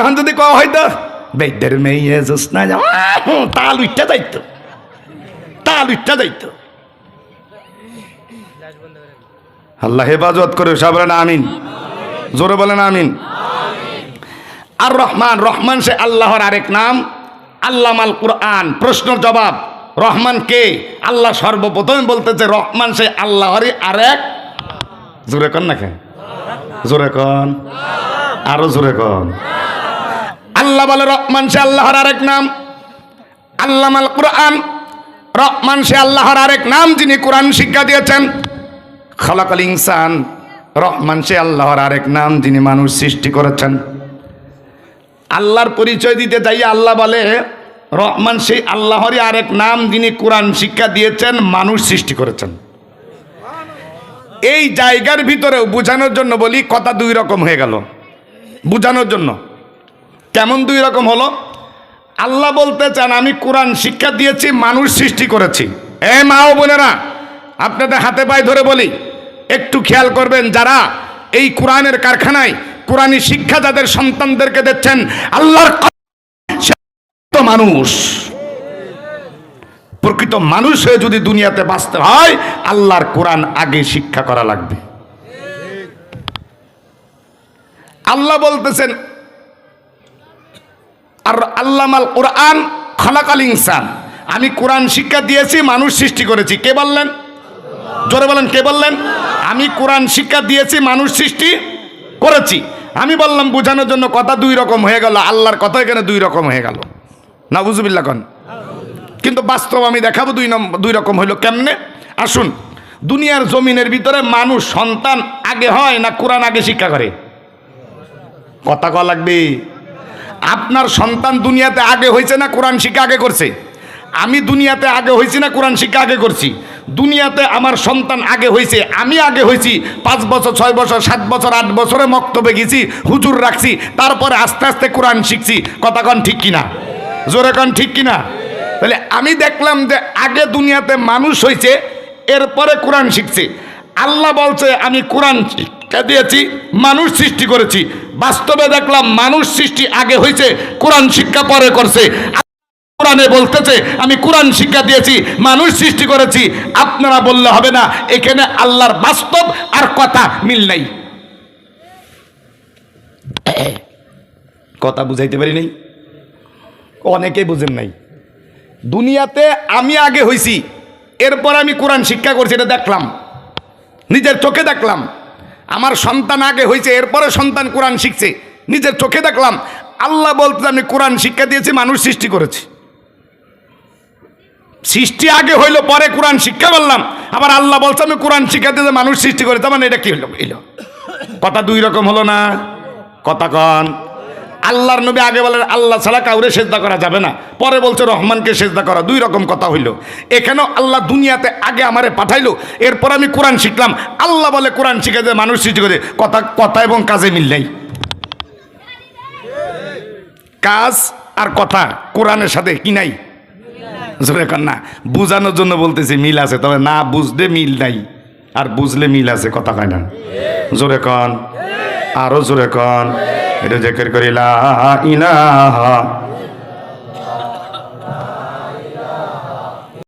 এখন যদি কওয়া হয়তো বেদের মেয়ে যাও তাল উঠটা যাইতো, তাল উঠটা যাইতো। আল্লাহ হেফাজত করে, সব বলেন আমিন। জোরে বলেন আমিন। আর রহমান রহমান সে আল্লাহর আরেক নাম, আল্লামাল কুরআন, প্রশ্নের জবাব, রহমান কে? আল্লাহ সর্বপ্রথম বলতেছে, রহমান সে আল্লাহরই আরেক। জোরে কন না কে জোরে কন। আরও জোরে কন। আল্লাহ বলে, রহমান সে আল্লাহর আরেক নাম। আল্লামাল কুরআন, রহমান সে আল্লাহর আরেক নাম যিনি কোরআন শিক্ষা দিয়েছেন। খলাকাল ইনসান, রহমান সে আল্লাহর আরেক নাম যিনি মানুষ সৃষ্টি করেছেন। আল্লাহর পরিচয় দিতে যাই আল্লাহ বলে, রহমান সেই আল্লাহরই আরেক নাম যিনি কোরআন শিক্ষা দিয়েছেন, মানুষ সৃষ্টি করেছেন। এই জায়গার ভিতরেও বোঝানোর জন্য বলি, কথা দুই রকম হয়ে গেল। বোঝানোর জন্য। কেমন দুই রকম হলো? আল্লাহ বলতে চান, আমি কোরআন শিক্ষা দিয়েছি, মানুষ সৃষ্টি করেছি। এ মা ও বোনেরা, আপনাদের হাতে পায়ে ধরে বলি, একটু খেয়াল করবেন, যারা এই কোরআনের কারখানায় কোরআনী শিক্ষা যাদের সন্তানদেরকে দিচ্ছেন, আল্লাহর মানুষ। প্রকৃত মানুষ হয়ে যদি দুনিয়াতে বাঁচতে হয়, আল্লাহর কোরআন আগে শিক্ষা করা লাগবে। আল্লাহ বলতেছেন আর আল্লামাল কোরআন খালাকাল ইনসান। আমি কোরআন শিক্ষা দিয়েছি, মানুষ সৃষ্টি করেছি। কে বললেন? জোরে বলেন, কে বললেন? আমি কোরআন শিক্ষা দিয়েছি, মানুষ সৃষ্টি করেছি। আমি বললাম, বোঝানোর জন্য কথা দুই রকম হয়ে গেল। আল্লাহর কথা এখানে দুই রকম হয়ে গেল। না বুঝবিল্লা কন। কিন্তু বাস্তব আমি দেখাবো দুই নম্বর দুই রকম হইল কেমনে? আসুন, দুনিয়ার জমিনের ভিতরে মানুষ সন্তান আগে হয় না কোরআন আগে শিক্ষা করে? কথা কওয়া লাগবে। আপনার সন্তান দুনিয়াতে আগে হয়েছে না কোরআন শিক্ষা আগে করছে? আমি দুনিয়াতে আগে হয়েছি না কোরআন শিক্ষা আগে করছি? দুনিয়াতে আমার সন্তান আগে হয়েছে, আমি আগে হয়েছি, পাঁচ বছর, ছয় বছর, সাত বছর, আট বছরে মক্তবে গেছি, হুজুর রাখছি, তারপরে আস্তে আস্তে কোরআন শিখছি। কথা কন ঠিক কিনা? জোরে কন ঠিক কিনা? তাহলে আমি দেখলাম যে আগে দুনিয়াতে মানুষ হয়েছে, এরপরে কোরআন শিখছে। আল্লাহ বলছে, আমি কোরআন দিয়েছি, মানুষ সৃষ্টি করেছি। বাস্তবে দেখলাম মানুষ সৃষ্টি আগে হয়েছে, কোরআন শিক্ষা পরে করছে। কোরআনে বলতেছে, আমি কোরআন শিক্ষা দিয়েছি, মানুষ সৃষ্টি করেছি, আপনারা বললে হবে না, এখানে আল্লাহর বাস্তব আর কথা মিল নাই। কথা বুঝাইতে পারি নাই? অনেকেই বুঝেন নাই। দুনিয়াতে আমি আগে হইছি, এরপর আমি কোরআন শিক্ষা করছি, এটা দেখলাম। নিজের চোখে দেখলাম। আমার সন্তান আগে হয়েছে, এরপরে সন্তান কোরআন শিখছে। নিজের চোখে দেখলাম, আল্লাহ বলতে আমি কোরআন শিক্ষা দিয়েছি, মানুষ সৃষ্টি করেছি। সৃষ্টি আগে হইল, পরে কোরআন শিক্ষা বললাম। আবার আল্লাহ বলছে, আমি কোরআন শিক্ষা দিয়েছি, মানুষ সৃষ্টি করেছে। মানে এটা কি হইল কথা দুই রকম হলো না? কথা কন। আল্লাহর নবী আগে বলেন, আল্লাহ ছাড়া কাউরে সেজদা করা যাবে না। পরে বলছে, রহমানকে সেজদা করা। দুই রকম কথা হইল। এখানেও আল্লাহ দুনিয়াতে আগে আমারে পাঠাইলো, এরপর আমি কোরআন শিখলাম। আল্লাহ বলে কোরআন শিখে যে মানুষ সৃষ্টি করে কথা কথা এবং কাজে মিল নেই। কাজ আর কথা কোরআনের সাথে কি নাই? জোরে না। বুঝানোর জন্য বলতেছি, মিল আছে, তবে না বুঝলে মিল নাই, আর বুঝলে মিল আছে, কথা কয় না। জোরে কন। আরও জোরে কন। এটা জেকের করি লা ইলাহা